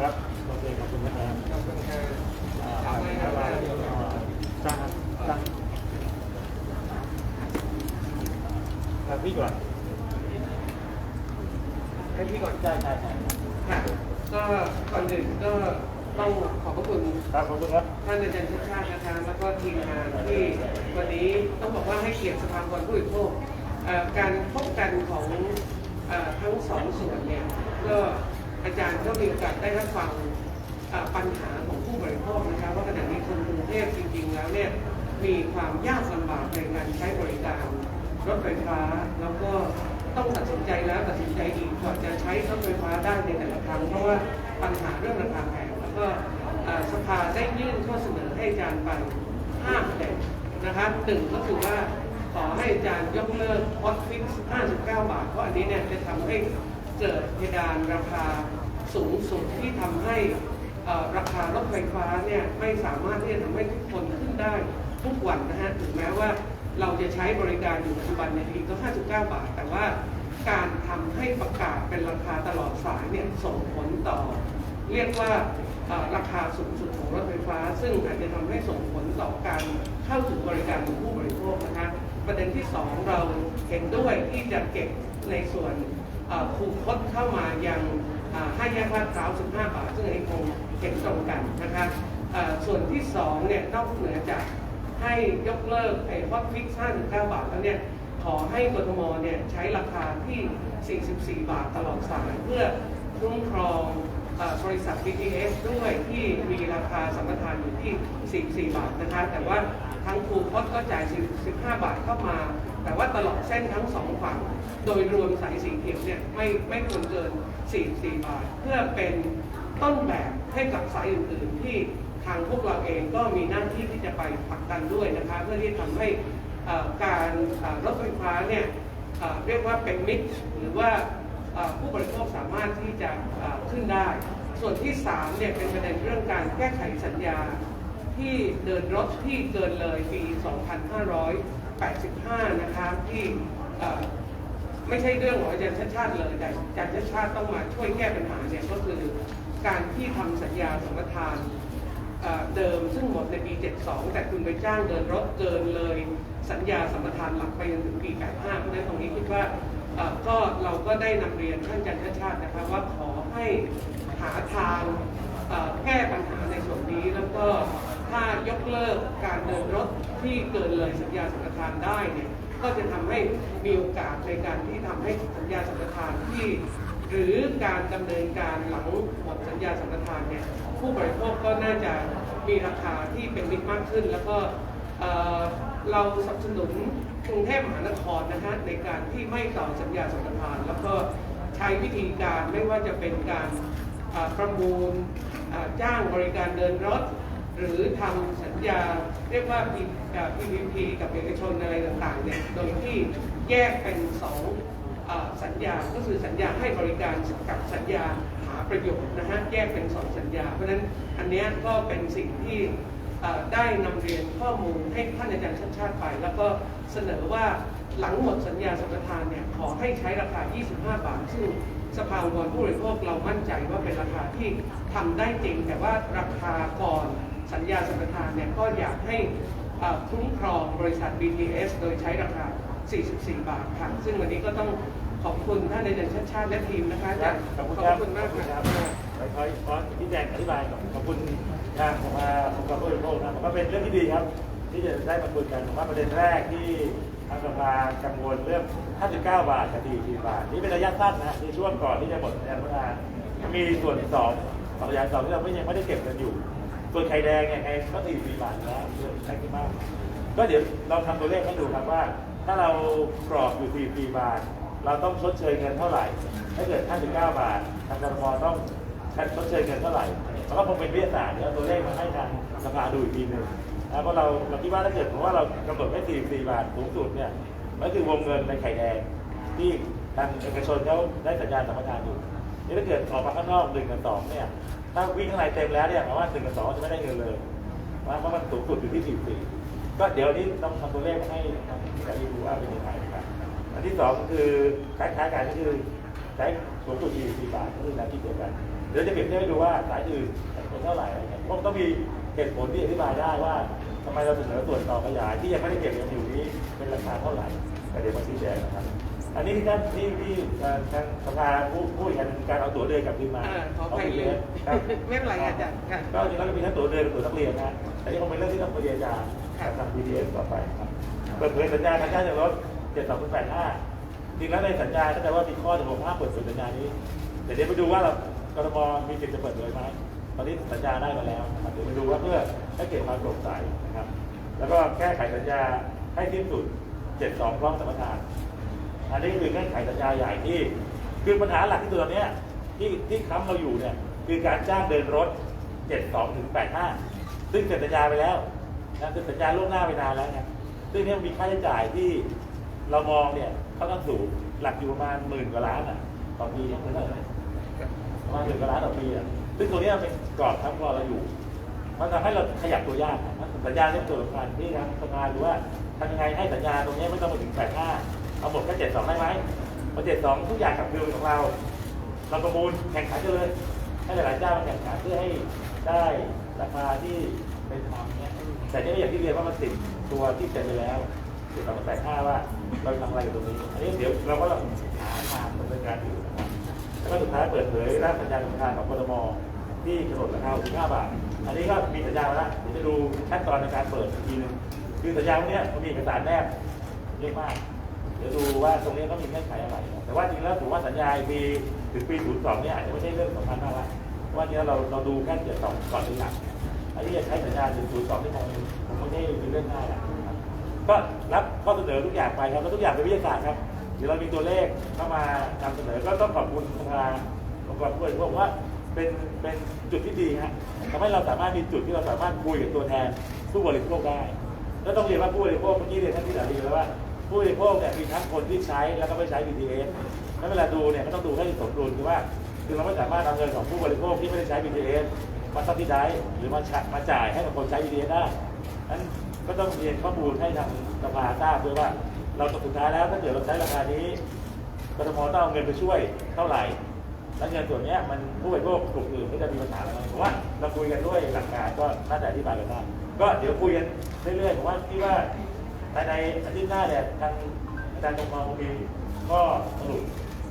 ครับโอเคขอบคุณนะครับขอบคุณครับอ่าอะไรจ้าครับจ้าครับพี่ก่อนให้พี่ก่อนใช่ใช่ใช่ค่ะก็ก่อนอื่นก็ต้องขอบพระคุณครับขอบคุณครับท่านอาจารย์ชาติชาตินะคะแล้วก็ทีมงานที่วันนี้ต้องบอกว่าให้เกียรติสภาคนผู้บริโภคการพบกันของอทั้งสองส่วนเนี่ยก็ อาจารย์ก็มีโอกาสได้รับฟังปัญหาของผู้บริโภคนะคะว่าขณะนี้คนกรุงเทพจริง ๆ แล้วเนี่ยมีความยากลำบากในการใช้บริการรถไฟฟ้าแล้วก็ต้องตัดสินใจแล้วตัดสินใจอีกก่อนจะใช้รถไฟฟ้าได้ในแต่ละครั้งเพราะว่าปัญหาเรื่องราคาแพงแล้วก็สภาได้ยื่นข้อเสนอให้อาจารย์ไป5ประเด็นนะครับหนึ่งก็คือว่าขอให้อาจารย์ยกเลิกฮอตฟิก59 บาท เพราะอันนี้เนี่ยจะทำให้เกิดเพดานราคา สูงสุดที่ทำให้ราคารถไฟฟ้าเนี่ยไม่สามารถที่จะทำให้ทุกคนขึ้นได้ทุกวันนะฮะถึงแม้ว่าเราจะใช้บริการอยู่ปัจจุบันในทีก็ 59 บาท แต่ว่าการทำให้ประกาศเป็นราคาตลอดสายเนี่ยส่งผลต่อ เรียกว่าราคาสูงสุดของรถไฟฟ้า ซึ่งอาจจะทำให้ส่งผลต่อการเข้าถึงบริการของผู้บริโภคนะคะประเด็นที่ 2 เราเห็นด้วยที่จะเก็บในส่วนคูคดเข้ามายัง อ่าให้แยกลาดพร้าว15 บาท ซึ่งอันนี้คงเห็นตรงกันนะคะส่วนที่2เนี่ยนอกเหนือจากให้ยกเลิกไอ้ฮอตฟิก59 บาทแล้วเนี่ยขอให้กทมเนี่ยใช้ราคาที่ 44 บาทตลอดสายเพื่อคุ้มครองบริษัท BTS ด้วยที่มีราคาสัมปทานอยู่ที่ 44 บาทนะคะ แต่ว่าทางคูพจน์ก็จ่าย 15 บาทเข้ามา แต่ว่าตลอดเส้นทั้งสองฝั่ง โดยรวมสายสีเขียวเนี่ยไม่ไม่ควรเกิน 44 บาท เพื่อเป็นต้นแบบให้กับสายอื่นๆ ที่ทางพวกเราเองก็มีหน้าที่ที่จะไปผลักดันด้วยนะคะ เพื่อที่ทำให้การรถไฟฟ้าเนี่ยเรียกว่าเป็นมิตรหรือว่าผู้บริโภคสามารถที่จะขึ้นได้ ส่วนที่3เนี่ยเป็นประเด็นเรื่องการแก้ไขสัญญาที่เดินรถที่เกินเลยปี 2585 นะคะที่ ไม่ใช่เรื่องของอาจารย์ชาติชาติเลยแต่อาจารย์ชาติชาติต้องมาช่วยแก้ปัญหาเนี่ยก็คือการที่ทำสัญญาสัมปทานเอ่อเดิมซึ่งหมดในปี 72 แต่คุณไปจ้างเดินรถเกินเลยสัญญาสัมปทานหลักไปจนถึงปี 85 เพราะฉะนั้นตรงนี้คิดว่าก็เราก็ได้นำเรียนท่านอาจันทชาติชาตินะครับว่าขอให้หาทางแก้ปัญหาในส่วนนี้แล้วก็ถ้ายกเลิกการเดินรถที่เกินเลยสัญญาสัมปทานได้เนี่ย ก็จะทำให้มีโอกาสในการที่ทำให้สัญญาสัมปทานที่ หรือการดำเนินการหลังหมดสัญญาสัมปทานเนี่ยผู้บริโภคก็น่าจะมีราคาที่เป็นมิตรมากขึ้น แล้วก็เเราสนับสนุนกรุงเทพมหานครนะฮะในการที่ไม่ต่อสัญญาสัมปทาน แล้วก็ใช้วิธีการไม่ว่าจะเป็นการประมูลจ้างบริการเดินรถ หรือทำ สัญญาเรียกว่า P- เอ่อ PPP กับเอกชนอะไรต่างๆเนี่ยโดยที่แยกเป็นสองสัญญา ก็คือสัญญาให้บริการกับสัญญาหาประโยชน์นะฮะแยกเป็นสองสัญญา เพราะฉะนั้นอันนี้ก็เป็นสิ่งที่ได้นำเรียนข้อมูลให้ท่านอาจารย์ชาติชาติไป แล้วก็เสนอว่าหลังหมดสัญญาสัมปทานเนี่ยขอให้ใช้ราคา 25 บาท ซึ่งสภาองค์กรผู้บริโภคเรามั่นใจว่าเป็นราคาที่ทำได้จริง แต่ว่าราคาก่อน สัญญาสัมปทานเนี่ยก็อยากให้เอ่อคุ้มครองบริษัท BTS โดยใช้ราคา 44 บาทค่ะ ซึ่งวันนี้ก็ต้องขอบคุณท่านในเดือนชาติชาติและทีมนะคะอาจารย์ขอบคุณขครัอบบคุณมากขอบคุณคค่ะรับไปคอยขอที่แจงอธิบายก่อนขอบคุณทางผมมาผมกับผู้บริโภคนะผมว่าเป็นเรื่องที่ดีครับ ที่จะได้มาคุยกันผมว่าประเด็นแรกที่ทางสภากังวลเรื่อง 59 บาทกับ44บาท นี่เป็นระยะสั้นนะในช่วงก่อนที่จะหมดสัญญาณพัฒนามีส่วนสองสองระยะสองที่เราไม่ยังไม่ได้เก็บกันอยู่ ส่วนไข่แดงเนี่ยไงก็44บาทแล้วเรื่อใช้ที่มากก็เดี๋ยวเราทำตัวเลขให้ดูครับว่า ถ้าเรากรอบอยู่44บาท เราต้องชดเชยเงินเท่าไหร่ ถ้าเกิด59บาททางกรมต้องชดเชยเงินเท่าไหร่แล้วก็คงเป็นวิทยาศาสตร์เดี๋ยวตัวเลขมาให้ทางสภาดูอีกทีหนึ่งนะเพราะเราเราคิดว่าถ้าเกิดผมว่าเรากำหนดให้44บาทสูงสุดเนี่ยนั่นคือวงเงินในไข่แดงที่ทางเอกชนเขาได้สัญญาณสัมปทานอยู่นี่ถ้าเกิดออกมาข้างนอกหนึ่งกับสองเนี่ย ถ้าวิ่งข้างในเต็มแล้วเนี่ยหมายว่าหนึ่งกับสองจะไม่ได้เงินเลยเพราะมันสูงสุดอยู่ที่44ก็เดี๋ยวนี้ต้องทำตัวเลขให้ทางที่ดูว่าเป็นยังไงนะครับอันที่สองก็คือคล้ายๆกันก็คือใช้สูงสุด44บาทก็คือแนวคิดเดียวกันเดี๋ยวจะเปรียบเทียบให้ดูว่าสายอื่นเป็นเท่าไหร่อะไรเงี้ยเพราะต้องมีเหตุผลที่อธิบายได้ว่าทำไมเราเสนอส่วนต่อขยายที่ยังไม่ได้เก็บยังอยู่นี้เป็นราคาเท่าไหร่แต่เดี๋ยวมาชี้แจงนะครับ อันนี้ที่ท่านที่ที่เอ่อทางสภาผู้พูดกันการเอาตั๋วเดินกลับคืนมาอ่าขออภัยเาเลยครับไม่เป็นไรอาจารย์ค่ะก็จริงๆแล้วก็มีทั้งตั๋วเดินกับตั๋วนักเรียนนะแต่นี่คงเป็นเรื่องที่ต้องไปเรียนจาครับทาง BTS ต่อไปครับเปิดเผยสัญญาการจ้างจากรถ7285จริงแล้วในสัญญาก็จะว่ามีข้อจะบอกห้ามเปิดเผยสัญญานี้แต่เดี๋ยวไปดูว่าเรากรทมมีสิทธิ์จะเปิดเผยไหมตอนนี้สัญญาได้มาแล้วนะครับเดี๋ยวไปดูว่าเพื่อให้เกิดความโปร่งใสนะครับ แล้วก็แก้ไขสัญญาให้สิ้นสุด 72พร้อมสัมปทาน อันนี้คือแก้ไขสัญญาใหญ่ที่ คือปัญหาหลักที่ตัวเนี้ยที่ที่ค้ำเราอยู่เนี่ยคือการจ้างเดินรถ 72ถึง85 ซึ่งเสร็จสัญญาไปแล้วนะคือสัญญาล่วงหน้าไปนานแล้วนะซึ่งเนี่ยมีค่าใช้จ่ายที่เรามองเนี่ยเขาต้องสูงหลักอยู่ประมาณหมื่นกว่าล้านอะต่อปีเนี่ยเท่าไหร่ประมาณหมื่นกว่าล้านต่อปีอะซึ่งตัวเนี้ยเป็นกรอบทับรอเราอยู่ มันทำให้เราขยับตัวยากนสัญญาเนี่ยเป็นตัวสำคัญที่ทางสภาดูว่าทำยังไงให้สัญญาตรงนี้ไม่ต้องไปถึง85 เอาหมดแค่72ได้ไหมพอ72ทุกอย่างกลับคืนของเรา เราประมูลแข่งขันกันเลย ให้หลายๆเจ้ามาแข่งขันเพื่อให้ได้ราคาที่เป็นธรรมเนี่ยแต่นี่อย่างที่เรียนว่ามันติดตัวที่เสร็จไปแล้วติดต่อมาแต่ค่าว่าเราทำอะไรกับตรงนี้ อันนี้เดี๋ยวเราก็หาทางดำเนินการอยู่แล้วก็สุดท้ายเปิดเผยร่างสัญญาสัมปทานของกรมที่กำหนดราคา15บาท อันนี้ก็มีสัญญาแล้วเดี๋ยวจะดูขั้นตอนในการเปิดอีกทีหนึงคือสัญญาพวกเนี้ยมันมีเอกสารแนบเยอะมาก เดี๋ยวดูว่าตรงนี้เขามีเงื่อนไขอะไรนะแต่ว่าจริงแล้วผมว่าสัญญาปีถึงปี 02 เนี่ยอาจจะไม่ใช่เรื่องสำคัญมากละเพราะว่าจริงแล้วเราเราดูแค่เจ็ดสองก่อนเป็นหลักอันนี้จะใช้สัญญาถึง02ที่ผมผมไม่ได้มีเรื่องง่ายละนะก็รับข้อเสนอทุกอย่างไปครับแล้วทุกอย่างเป็นวิทยาศาสตร์ครับเดี๋ยวเรามีตัวเลขเข้ามานำเสนอก็ต้องขอบคุณสภาองค์กรผู้บริโภคว่าเป็นเป็นจุดที่ดีฮะทำให้เราสามารถมีจุดที่เราสามารถคุยกับตัวแทนผู้บริโภคได้ก็ต้องเรียนว่าผู้บริโภคเมื่อกี้เรียนท่านที่ดารีแล้วว่า ผู้บริโภคเนี่ยมีทั้งคนที่ใช้แล้วก็ไม่ใช้ BTS แล้วเวลาดูเนี่ยก็ต้องดูให้สมดุลคือว่าคือเราไม่สามารถเอาเงินของผู้บริโภคที่ไม่ได้ใช้ BTS มาซับซิไดหรือมาชะมาจ่ายให้กับคนใช้ BTS ได้นั้นก็ต้องเรียนข้อมูลให้ทางสภาทราบด้วยว่า เราสุดท้ายแล้วถ้าเกิดเราใช้ราคานี้กทมต้องเอาเงินไปช่วยเท่าไหร่แล้วเงินส่วนนี้มันผู้บริโภคกลุ่มอื่นก็จะมีปัญหาอะไรผมว่าเราคุยกันด้วยหลักการก็น่าจะอธิบายกันได้ก็เดี๋ยวคุยกันเรื่อยๆผมว่าที่ว่า ภายในอาทิตย์หน้าเนี่ยทางอาจารย์ตรงมาคงมีข้อสรุป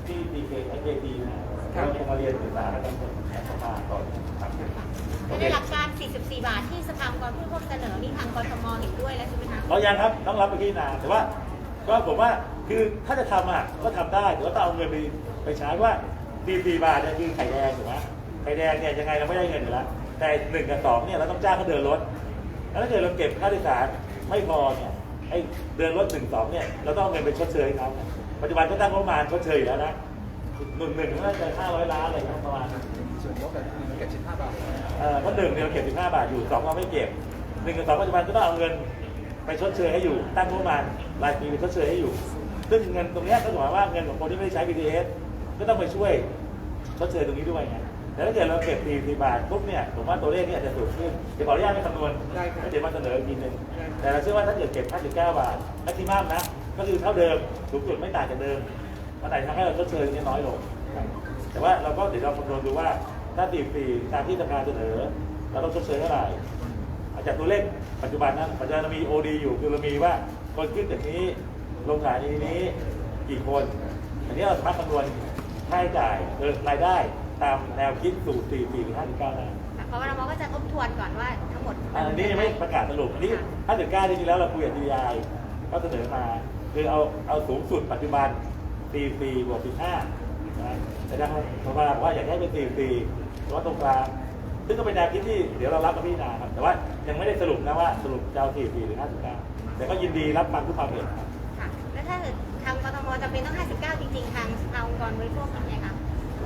ที่ดีเคไอเจดีนะเราจะมาเรียนศึกษากันแทนสภาต่อครับโอเคในหลักการ 44 บาทที่สภาองค์กรผู้บริโภคเสนอนี่ทางกรทมเห็นด้วยแล้วใช่ไหมคะเรายังครับต้องรับไปที่นาแต่ว่าก็ผมว่าคือถ้าจะทำอะก็ทำได้แต่ว่าต้องเอาเงินไปไปใช้ว่าดีดีบาทเนี่ยคือไข่แดงถูกไหมไข่แดงเนี่ยยังไงเราไม่ได้เงินอยู่แล้วแต่หนึ่งกับสองเนี่ยเราต้องจ้างเขาเดินรถแล้วถ้าเกิดเราเก็บค่าโดยสารไม่พอเนี่ย ไอ้เดินรถหนึ่งสองเนี่ยเราต้องเอาเงินไปชดเชยเขาปัจจุบันก็ตั้งงบประมาณชดเชยอยู่แล้วนะหนึ่งหนึ่งน่าจะห้าร้อยล้านอะไรนะประมาณส่วนลดแบบเก็บ15บาทเอ่อเพราะหนึ่งเนี่ยเราเก็บ15บาทอยู่สองเราไม่เก็บหนึ่งกับสองปัจจุบันก็ต้องเอาเงินไปชดเชยให้อยู่ ตั้งงบประมาณรายปีไปชดเชยให้อยู่ ซึ่งเงินตรงเนี้ยก็หมายว่าเงินของคนที่ไม่ได้ใช้ BTS ก็ต้องไปช่วยชดเชยตรงนี้ด้วยไง แต่ถ้าเกิดเราเก็บ4 4บาทปุ๊บเนี่ยผมว่าตัวเลขเนี่ยอาจจะสูงขึ้นเดี๋ยวขออนุญาตไม่คำนวณได้ครับ แล้วเดี๋ยวมาเสนออีกทีหนึงได้แต่เราเชื่อว่าถ้าเกิดเก็บ59บาทแม็กซิมัมนะ ก็คือเท่าเดิมสูงสุดไม่ต่างจากเดิมมันไหนทำให้เราชดเชยเนี่ยน้อยลงแต่ว่าเราก็เดี๋ยวเราคำนวณดูว่าถ้าตีปีตามที่สภาเสนอเราต้องชดเชยเท่าไหร่ อาจจากตัวเลขปัจจุบันนั้นปัจจุบันเรามี OD อยู่คือเรามีว่าคนขึ้นจากนี้ลงสถานีนี้กี่คน อันนี้เราสามารถคำนวณค่าใช้จ่ายเออรายได้ ตามแนวคิดสูตร4 4หรือ59ได้เพราะว่าเราก็จะทบทวนก่อนว่าทั้งหมดอันนี้ยังไม่ประกาศสรุปอันนี้ถ้าเกิดกล้าจริงๆแล้วเราคุยกับ DI ก็เสนอมา คือเอาเอาสูงสุดปัจจุบัน 4 4บวก15นะแต่ทางสภาบอกว่าอยากให้เป็น 4 4หรือว่าตรงกลางซึ่งก็เป็นแนวคิดที่เดี๋ยวเรารับมาพิจารณาครับแต่ว่ายังไม่ได้สรุปนะว่าสรุปจะเอา4 4หรือ59แต่ก็ยินดีรับฟังทุกความเห็นครับค่ะแล้วถ้าเกิดทางกทมจะเป็นต้อง 59 จริงๆ ทางสภาองค์กรบริโภคทำไงคะ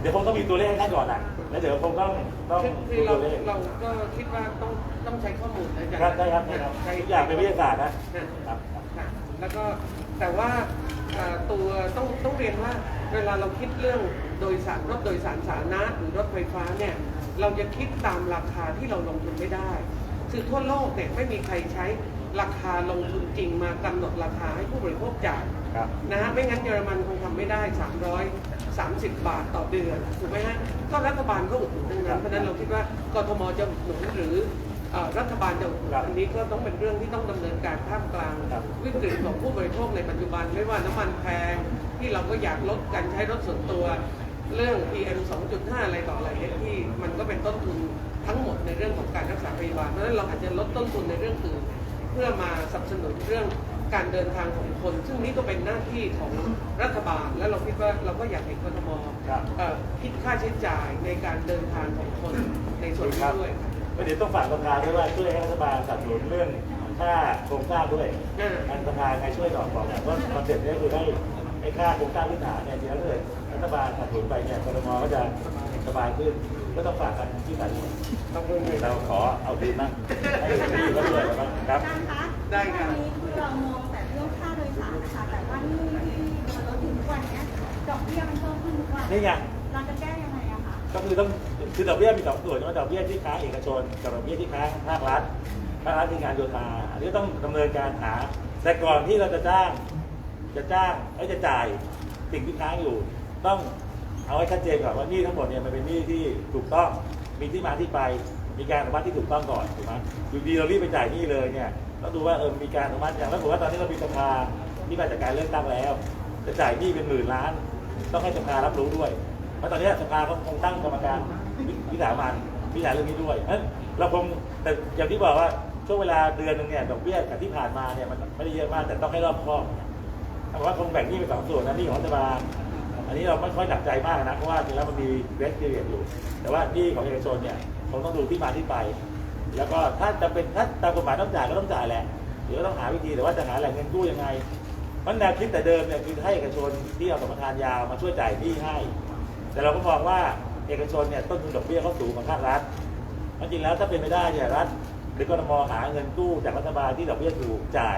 เดี๋ยวคงต้องมีตัวเลขให้ท่านก่อนนะแล้วเดี๋ยวคงต้องต้องคือดูเราตัวเลขเราก็คิดว่าต้องต้องใช้ข้อมูลนะอาจารย์ครับได้ครับได้ครับใช้ทุกอย่างเป็นวิทยาศาสตร์นะนะครับค่ะแล้วก็แต่ว่าเอ่อตัวต้องต้องเรียนว่าเวลาเราคิดเรื่องโดยสารรถโดยสารสาธารณะหรือรถไฟฟ้าเนี่ยเราจะคิดตามราคาที่เราลงทุนไม่ได้ คือทั่วโลกเนี่ยไม่มีใครใช้ราคาลงทุนจริงมากำหนดราคาให้ผู้บริโภคจ่าย ครับ นะฮะไม่งั้นเยอรมันคงทำไม่ได้ 300 30 บาทต่อเดือนถูกไหมฮะก็รัฐบาลก็อุดหนุนทั้งนั้นเพราะฉะนั้นเราคิดว่ากทมจะอุดหนุนหรือเอ่อรัฐบาลจะอุดหนุนอันนี้ก็ต้องเป็นเรื่องที่ต้องดำเนินการท่ามกลางวิกฤตของผู้บริโภคในปัจจุบันไม่ว่าน้ำมันแพงที่เราก็อยากลดการใช้รถส่วนตัว เรื่อง PM 2.5 อะไรต่ออะไรเนี่ยที่มันก็เป็นต้นทุนทั้งหมดในเรื่องของการรักษาพยาบาลเพราะฉะนั้นเราอาจจะลดต้นทุนในเรื่องอื่นเพื่อมาสนับสนุนเรื่อง การเดินทางของคน ซึ่งนี่ก็เป็นหน้าที่ของรัฐบาล และเราคิดว่าเราก็อยากเห็นกทมครับเอ่อคิดค่าใช้จ่ายในการเดินทางของคนในส่วนนี้ด้วยก็เดี๋ยวต้องฝากประธานด้วยว่าช่วยให้รัฐบาลสนับสนุนเรื่องค่าโครงสร้างด้วยอ่าอันประธานใครช่วยตอบบอกเนี่ยว่าคอนเซ็ปต์นี้คือให้ให้ค่าโครงสร้างพื้นฐานเนี่ยเดี๋ยวถ้าเกิดรัฐบาลสนับสนุนไปเนี่ยกรทมก็จะสบายขึ้นก็ต้องฝากกันที่สายด่วนขอบคุณเราขอเอาดีบ้างให้ดีก็ช่วยกันบ้างครับอาจารย์คะ ได้ครับวันนี้คือเรามองแต่เรื่องค่าโดยสารนะคะแต่ว่านี่ที่มันลดถึงทุกวันเนี้ยดอกเบี้ยมันเพิ่มขึ้นทุกวันนี่ไง เราจะแก้ยังไงอะคะก็คือต้องคือดอกเบี้ยมีสองส่วนว่าดอกเบี้ยที่ค้างเอกชนกับดอกเบี้ยที่ค้างภาครัฐภาครัฐคืองานโยธาอันนี้ต้องดำเนินการหา แต่ก่อนที่เราจะจ้าง จะจ้างไอ้ยจะจ่ายสิ่งที่ค้างอยู่ ต้องเอาให้ชัดเจนก่อนว่าหนี่ทั้งหมดเนี่ยมันเป็นหนี้ที่ถูกต้องมีที่มาที่ไป มีการอนุมัติที่ถูกต้องก่อนถูกไหมอยู่ดีเรารีบไปจ่ายหนี้เลยเนี่ย ต้องดูว่าเออมีการอนุมัติอย่างแล้วผมว่าตอนนี้เรามีสภาที่มาจากการเลือกตั้งแล้ว จะจ่ายหนี้เป็นหมื่นล้าน ต้องให้สภารับรู้ด้วยเพราะตอนนี้สภาเขาคงตั้งกรรมการวิสามันวิจารเรื่องนี้ด้วยเพราะเราคงแต่อย่างที่บอกว่าช่วงเวลาเดือนหนึ่งเนี่ยดอกเบี้ยกับที่ผ่านมาเนี่ยมันไม่ได้เยอะมากแต่ต้องให้รอบคอบแต่ว่าคงแบ่งหนี้เป็นสองส่วนนะหนี่ของรัฐบาลอันนี้เราไม่ค่อยหนักใจมากนะเพราะว่าจริงแล้วมันมีเวสเ e ียอยู่ แต่ว่าหนี้ของเอกชนเนี่ยคงต้องดูที่มาที่ไป แล้วก็ถ้าจะเป็นถ้าตามกฎหมายต้องจ่ายก็ต้องจ่ายแหละหรือว่าต้องหาวิธีแต่ว่าจะหาแหล่งเงินกู้ยังไงมันแนวคิดแต่เดิมเนี่ยคือให้เอกชนที่เอาสมรทานยาวมาช่วยจ่ายหนี้ให้ แต่เราก็มองว่าเอกชนเนี่ยต้นทุนดอกเบี้ยเขาสูงกว่าภาครัฐเพราะจริงแล้วถ้าเป็นไม่ได้เนี่ยรัฐหรือกรทมหาเงินกู้จากรัฐบาลที่ดอกเบี้ยถูกจ่าย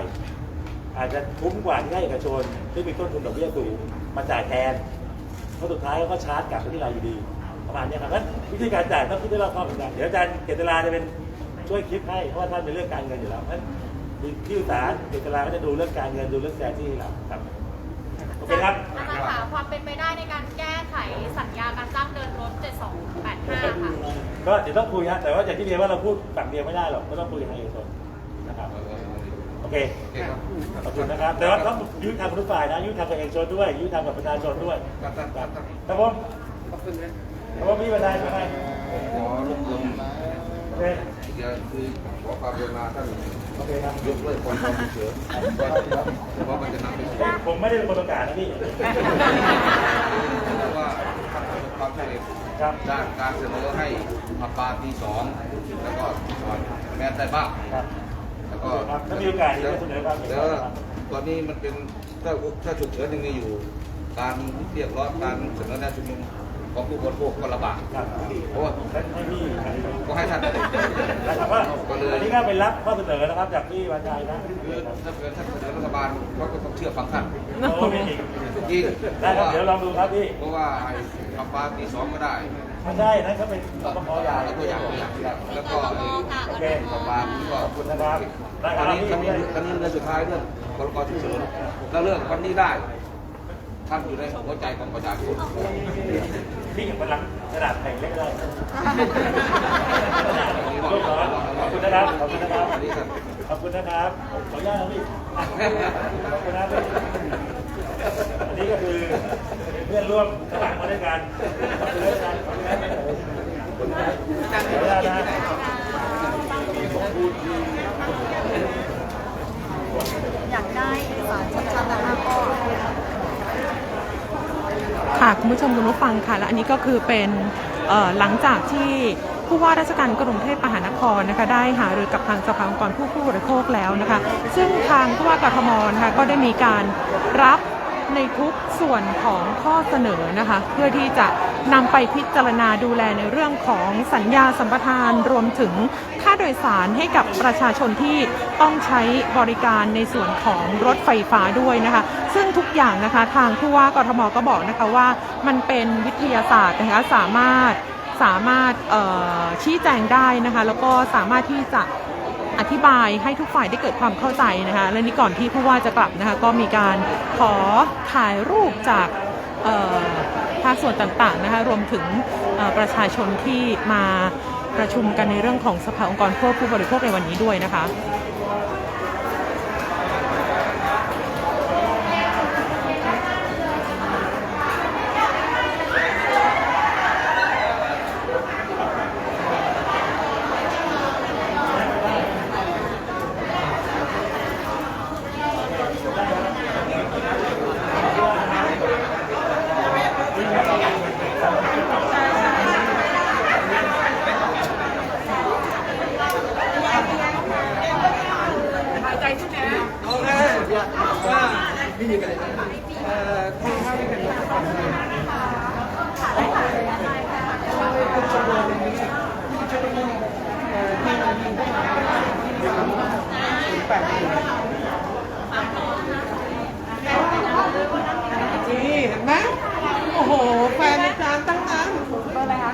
อาจจะคุ้มกว่าที่ให้เอกชนที่มีต้นทุนดอกเบี้ยสูงมาจ่ายแทนเพราะสุดท้ายเขาก็ชาร์จกลับไปที่เราอยู่ดีประมาณนี้ครับเพราะฉะนั้นวิธีการจ่ายต้องคิดด้รอบคอบเหมือนกันเดี๋ยวอาจารย์เจตลาจะเป็น ช่วยคิดให้เพราะว่าท่านเป็นเรื่องการเงินอยู่แล้วเพราะฉะนั้นที่อุตสาหเจตลาก็จะดูเรื่องการเงินดูเรื่องแซที่ให้เราครับโอเคครับอาจารย์คะความเป็นไปได้ในการแก้ไขสัญญาการจ้างเดินรถ 7285 ค่ะ ก็เดี๋ยวต้องคุยฮะแต่ว่าอย่างที่เรียนว่าเราพูดฝั่งเดียวไม่ได้หรอกก็ต้องคุยกับทางเอกชนนะครับโอเคโอเคครับขอบคุณนะครับ แต่ว่าต้องยุติธรรมกับทุกฝ่ายนะยุติธรรมกับเอกชนด้วยยุติธรรมกับประชาชนด้วยครับครับครับครับครับผมขอบคุณนะครับผมมีปัญหาใช่ไหมขอรบกวน โอเคเดี๋ยวคือขอความกรุณาท่านโอเคครับยกเลิกความฉุกเฉินเพราะมันจะนำไปสู่ผมผมไม่ได้เป็นคนประกาศนะพี่เพราะว่าท่านประสบความสำเร็จครับด้านการเสนอให้มาปาตีสองแล้วก็สอนแม้แต่บ้างครับแล้วก็ครับถ้ามีโอกาสเดี๋ยวจะเสนอความเห็นแล้วตอนนี้มันเป็นถ้าถ้าฉุกเฉินยังมีอยู่ การเรียกร้องการเสนอแนะชุมนุมของผู้บริโภคก็ลำบากครับเพราะว่า ให้พี่ ก็ให้ท่าน นะครับว่าอั นนี้ก็เป็นรับข้อเสนอนะครับจากพี่วันชัยนะคือถ้าเกิดท่านเสนอรัฐบาลเขาก็ต้องเชื่อฟังท่านโอ้ไม่จริงจริงได้ครับเดี๋ยวลองดูครับพี่เพราะว่าไอ้คำปาตีสองก็ได้ไม่ได้นะเขาเป็นสปยาแล้วตัวอย่างตัวอย่างแล้วก็กทมค่ะโอกเคทคำมปาที่ก็ขอบคุณนะครับได้คอัรับนนี้พี่อันนี้อันนี้เรื่องสุดท้ายเรื่องพรกฉุกเฉินแล้วเรื่องวันนี้ได้ท่านอยู่ในหัวใจของประชาชนพี่อย่างพลังกระดาษแผ่นเล็กได้ลูกขอขอบคุณ นะครับขอบคุณนะครับขอบคุณนะครับขออนุญาตนะพี่ขอบคุณนะพี่อันนี้ก็คือเพื่อนร่วมสมัครมาด้วยกันขอบคุณด้วยกันขอบคุณนะขอบคุณนะขออนุญาตนะอยากได้สารชัดๆนะคะก็ค่ะคุณผู้ชมคุณผู้ฟังค่ะและอันนี้ก็คือเป็นหลังจากที่ ผู้ว่าราชการกรุงเทพมหานครนะคะได้หารือกับทางสภาองค์กรผู้ผู้บริโภคแล้วนะคะ ซึ่งทางผู้ว่ากทมนะคะก็ได้มีการรับในทุกส่วนของข้อเสนอนะคะ เพื่อที่จะนำไปพิจารณาดูแลในเรื่องของสัญญาสัมปทานรวมถึงค่าโดยสารให้กับประชาชนที่ต้องใช้บริการในส่วนของรถไฟฟ้าด้วยนะคะ ซึ่งทุกอย่างนะคะทางผู้ว่ากทมก็บอกนะคะว่ามันเป็นวิทยาศาสตร์นะคะสามารถ สามารถชี้แจงได้นะคะ แล้วก็สามารถที่จะอธิบายให้ทุกฝ่ายได้เกิดความเข้าใจนะคะและนี่ก่อนที่ผู้ว่าจะกลับนะคะก็มีการขอถ่ายรูปจากภาคส่วนต่างๆนะคะรวมถึงประชาชนที่มาประชุมกันในเรื่องของสภาองค์กรผู้บริโภคในวันนี้ด้วยนะคะ นี่เห็นไหมโอ้โห แฟนอาจารย์ตั้งนั้นเบอร์อะไรคะ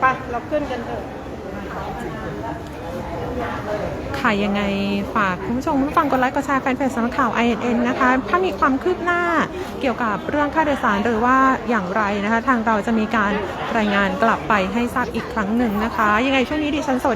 ไป เราขึ้นกันเถอะค่ะยังไงฝากคุณผู้ชมผู้ฟังกดไลค์กดแชร์แฟนเพจสำนักข่าว INN นะคะ ถ้ามีความคืบหน้าเกี่ยวกับเรื่องค่าโดยสารหรือว่าอย่างไรนะคะ ทางเราจะมีการรายงานกลับไปให้ทราบอีกครั้งหนึ่งนะคะ ยังไงช่วงนี้ดิฉันสวัสดี